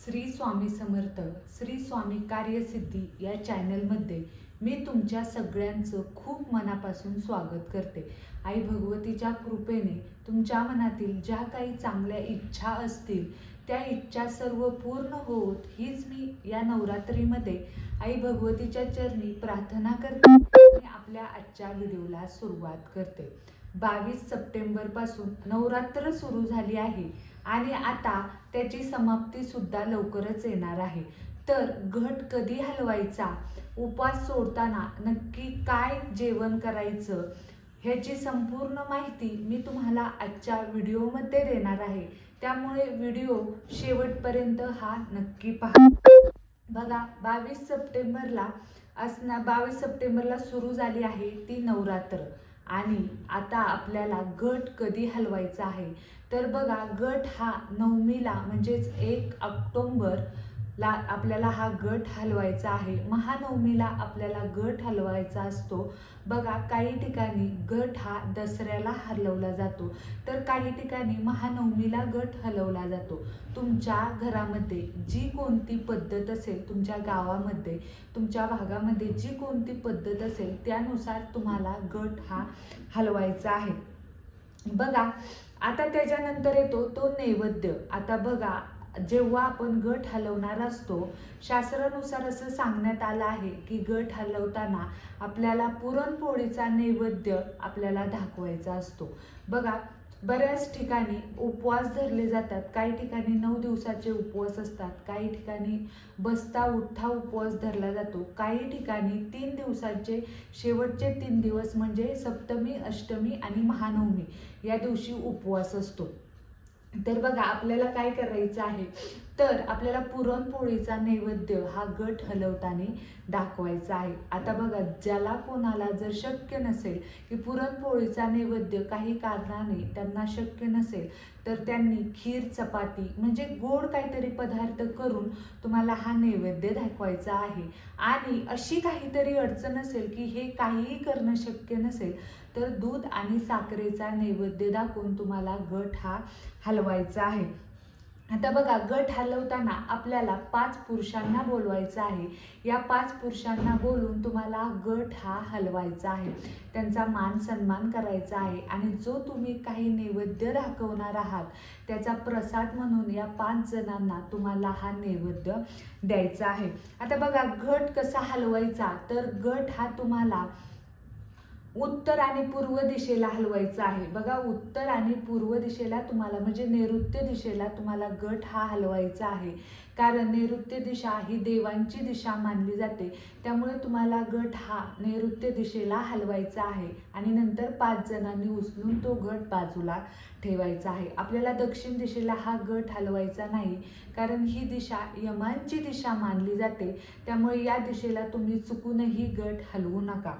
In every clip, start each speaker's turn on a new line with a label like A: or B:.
A: श्री स्वामी समर्थ श्री स्वामी कार्यसिद्धी या चॅनलमध्ये मी तुमच्या सगळ्यांचं खूप मनापासून स्वागत करते. आई भगवतीच्या कृपेने तुमच्या मनातील ज्या काही चांगल्या इच्छा असतील त्या इच्छा सर्व पूर्ण होत हीच मी या नवरात्रीमध्ये आई भगवतीच्या चरणी प्रार्थना करते आणि आपल्या आजच्या व्हिडिओला सुरुवात करते. बावीस सप्टेंबरपासून नवरात्र सुरू झाली आहे आणि आता त्याची समाप्ती सुद्धा लवकरच येणार आहे. तर घट कधी हलवायचा? उपवास सोडताना नक्की काय जेवण करायचं? ह्याची संपूर्ण माहिती मी तुम्हाला आजच्या व्हिडिओमध्ये देणार आहे. त्यामुळे व्हिडिओ शेवटपर्यंत हा नक्की पहा. बघा बावीस सप्टेंबरला असना बावीस सप्टेंबरला सुरू झाली आहे ती नवरात्र. आणि आता आपल्याला गट कधी हलवायचा आहे? तर बघा गट हा नवमीला म्हणजेच एक ला आपल्याला हा गट हलवायचा आहे. महानवमीला आपल्याला गट हलवायचा असतो. बघा काही ठिकाणी गट हा दसऱ्याला हलवला जातो. तर काही ठिकाणी महानवमीला गट हलवला जातो. तुमच्या घरामध्ये जी कोणती पद्धत असेल तुमच्या गावामध्ये तुमच्या भागामध्ये जी कोणती पद्धत असेल त्यानुसार तुम्हाला गट हा हलवायचा आहे. बघा आता त्याच्यानंतर येतो तो नैवेद्य. आता बघा जेव्हा आपण गट हलवणार असतो शास्त्रानुसार असं सांगण्यात आलं आहे की गट हलवताना आपल्याला पुरणपोळीचा नैवेद्य आपल्याला दाखवायचा असतो. बघा बऱ्याच ठिकाणी उपवास धरले जातात. काही ठिकाणी नऊ दिवसाचे उपवास असतात काही ठिकाणी बसता उठता उपवास धरला जातो. काही ठिकाणी तीन दिवसाचे शेवटचे तीन दिवस म्हणजे सप्तमी अष्टमी आणि महानवमी या दिवशी उपवास असतो. तर बघा आपल्याला काय करायचं आहे? तर आपल्याला पुरणपोळीचा नैवेद्य हा गट हलवताना दाखवायचा आहे. आता बघा ज्याला कोणाला जर शक्य नसेल की पुरणपोळीचा नैवेद्य काही कारणाने त्यांना शक्य नसेल तर त्यांनी खीर चपाती म्हणजे गोड काहीतरी पदार्थ करून तुम्हाला हा नैवेद्य दाखवायचा आहे. आणि अशी काहीतरी अडचण असेल की हे काहीही करणं शक्य नसेल तर दूध आणि साखरेचा नैवेद्य दाखवून तुम्हाला गट हा हलवायचा आहे. आता बघा गट हलवताना आपल्याला पाच पुरुषांना बोलवायचं आहे. या पाच पुरुषांना बोलून तुम्हाला गट हा हलवायचा आहे. त्यांचा मान सन्मान करायचा आहे. आणि जो तुम्ही काही नैवेद्य दाखवणार आहात त्याचा प्रसाद म्हणून या पाच जणांना तुम्हाला हा नैवेद्य द्यायचा आहे. आता बघा गट कसा हलवायचा? तर गट हा तुम्हाला उत्तर आणि पूर्व दिशेला हलवायचं आहे. बघा उत्तर आणि पूर्व दिशेला तुम्हाला म्हणजे नैऋत्य दिशेला तुम्हाला गट हा हलवायचा आहे. कारण नैऋत्य दिशा ही देवांची दिशा मानली जाते. त्यामुळे तुम्हाला गट हा नैऋत्य दिशेला हलवायचा आहे आणि नंतर पाच जणांनी उचलून तो गट बाजूला ठेवायचा आहे. आपल्याला दक्षिण दिशेला हा गट हलवायचा नाही कारण ही दिशा यमांची दिशा मानली जाते. त्यामुळे या दिशेला तुम्ही चुकूनही गट हलवू नका.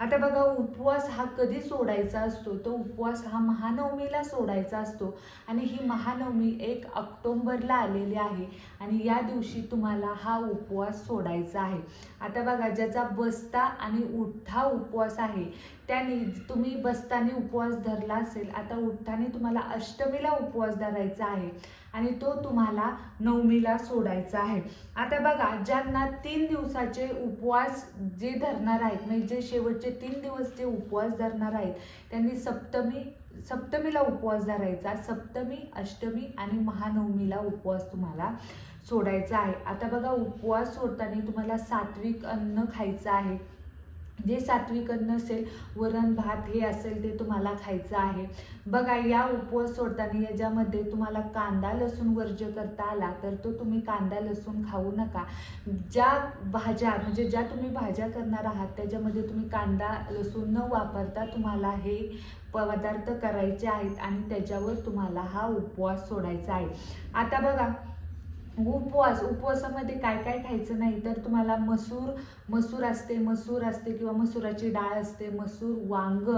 A: आता बघा उपवास हा कधी सोडायचा असतो? तो उपवास हा महानवमीला सोडायचा असतो आणि ही महानवमी एक ऑक्टोंबरला आलेली आहे आणि या दिवशी तुम्हाला हा उपवास सोडायचा आहे. आता बघा ज्याचा बसता आणि उठ्ठा उपवास आहे त्याने तुम्ही बसताने उपवास धरला असेल आता उठ्ठाने तुम्हाला अष्टमीला उपवास धरायचा आहे आणि तो तुम्हाला नवमीला सोडायचा आहे. आता बघा ज्यांना तीन दिवसाचे उपवास जे धरणार आहेत म्हणजे जे शेवटचे तीन दिवस जे उपवास धरणार आहेत त्यांनी सप्तमी सप्तमीला उपवास धरायचा सप्तमी अष्टमी आणि महानवमीला उपवास तुम्हाला सोडायचा आहे. आता बघा उपवास सोडताना तुम्हाला सात्विक अन्न खायचं आहे. जे सात्विक अन्न असेल वरण भात हे असेल ते तुम्हाला खायचं आहे. बघा या उपवास सोडताना याच्यामध्ये तुम्हाला कांदा लसूण वर्ज्य करता आला तर तो तुम्ही कांदा लसूण खाऊ नका. ज्या भाज्या म्हणजे ज्या तुम्ही भाज्या करणार आहात त्याच्यामध्ये तुम्ही कांदा लसूण न वापरता तुम्हाला हे पदार्थ करायचे आहेत आणि त्याच्यावर तुम्हाला हा उपवास सोडायचा आहे. आता बघा उपवास उपवासामध्ये काय काय खायचं नाही तर तुम्हाला मसूर मसूर असते मसूर असते किंवा मसुराची डाळ असते मसूर वांग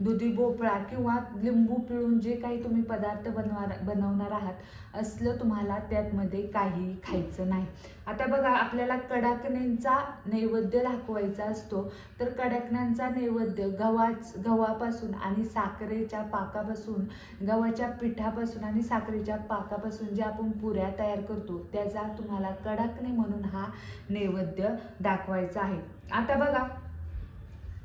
A: दुधी भोपळा किंवा लिंबू पिळून जे काही तुम्ही पदार्थ बनवा बनवणार आहात असलं तुम्हाला त्यातमध्ये काहीही खायचं नाही. आता बघा आपल्याला कडाकण्यांचा नैवेद्य दाखवायचा असतो. तर कडाकण्यांचा नैवेद्य गव्हाच गव्हापासून आणि साखरेच्या पाकापासून गव्हाच्या पिठापासून आणि साखरेच्या पाकापासून जे आपण पुऱ्या तयार करतो त्याचा तुम्हाला कडाकणे म्हणून हा नैवेद्य दाखवायचा आहे. आता बघा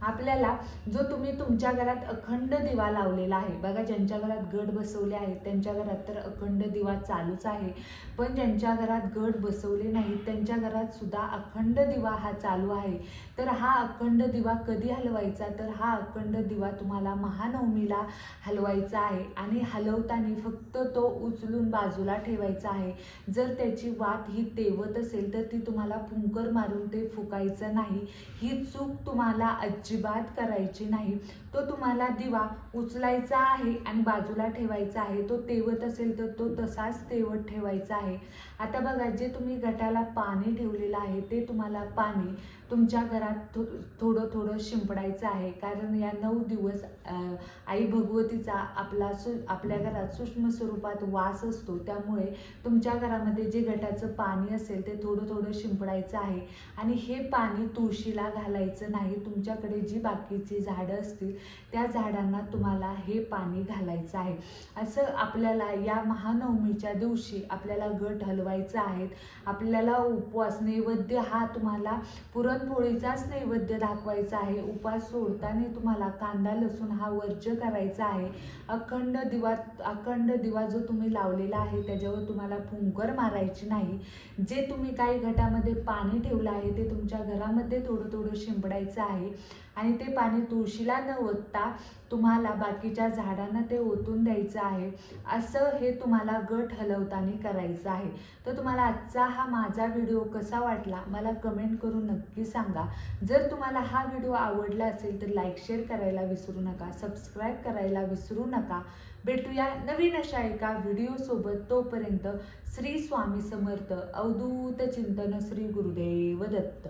A: आपल्याला जो तुम्ही तुमच्या घरात अखंड दिवा लावलेला आहे बघा ज्यांच्या घरात गड बसवले आहेत त्यांच्या घरात तर अखंड दिवा चालूच आहे. पण ज्यांच्या घरात गड बसवले नाहीत त्यांच्या घरात सुद्धा अखंड दिवा हा चालू आहे. तर हा अखंड दिवा कधी हलवायचा? तर हा अखंड दिवा तुम्हाला महानवमीला हलवायचा आहे. आणि हलवताना फक्त तो उचलून बाजूला ठेवायचा आहे. जर त्याची वात ही तेवत असेल तर ती तुम्हाला फुंकर मारून ते फुकायचं नाही. ही चूक तुम्हाला अजिबात करायची नाही. तो तुम्हाला दिवा उचलायचा आहे आणि बाजूला ठेवायचा आहे. तो तेवत असेल तर तो तसाच तेवत ठेवायचा आहे. आता बघा जे तुम्ही गटाला पाणी ठेवलेलं आहे ते तुम्हाला पाणी तुमच्या घरात थो थोडं थोडं शिंपडायचं आहे. कारण या नऊ दिवस आई भगवतीचा आपला सु आपल्या घरात सूक्ष्म स्वरूपात वास असतो. त्यामुळे तुमच्या घरामध्ये जे गटाचं पाणी असेल ते थोडं थोडं शिंपडायचं आहे. आणि हे पाणी तुळशीला घालायचं नाही. तुमच्याकडे जी बाकीची झाडं असतील त्या झाडांना तुम्हाला हे पाणी घालायचं आहे. असं आपल्याला या महानवमीच्या दिवशी आपल्याला गट हलवायचा आहे. आपल्याला उपवास नैवेद्य हा तुम्हाला पुरणपोळीचाच नैवेद्य दाखवायचा आहे. उपवास सोडताना तुम्हाला कांदा लसूण हा वर्ज्य करायचा आहे. अखंड दिवा अखंड दिवा जो तुम्ही लावलेला आहे त्याच्यावर तुम्हाला फुंकर मारायची नाही. जे तुम्ही काही घटामध्ये पाणी ठेवलं आहे ते तुमच्या घरामध्ये थोडं थोडं शिंपडायचं आहे. आणि ते पाणी तुळशीला न ओतता तुम्हाला बाकीच्या झाडांना ते ओतून द्यायचं आहे. असं हे तुम्हाला गट हलवताना करायचं आहे. तर तुम्हाला आजचा हा माझा व्हिडिओ कसा वाटला मला कमेंट करून नक्की सांगा. जर तुम्हाला हा व्हिडिओ आवडला असेल तर लाईक शेअर करायला विसरू नका. सबस्क्राईब करायला विसरू नका. भेटूया नवीन अशा एका व्हिडिओसोबत तोपर्यंत श्री स्वामी समर्थ. अवधूत चिंतन श्री गुरुदेव दत्त.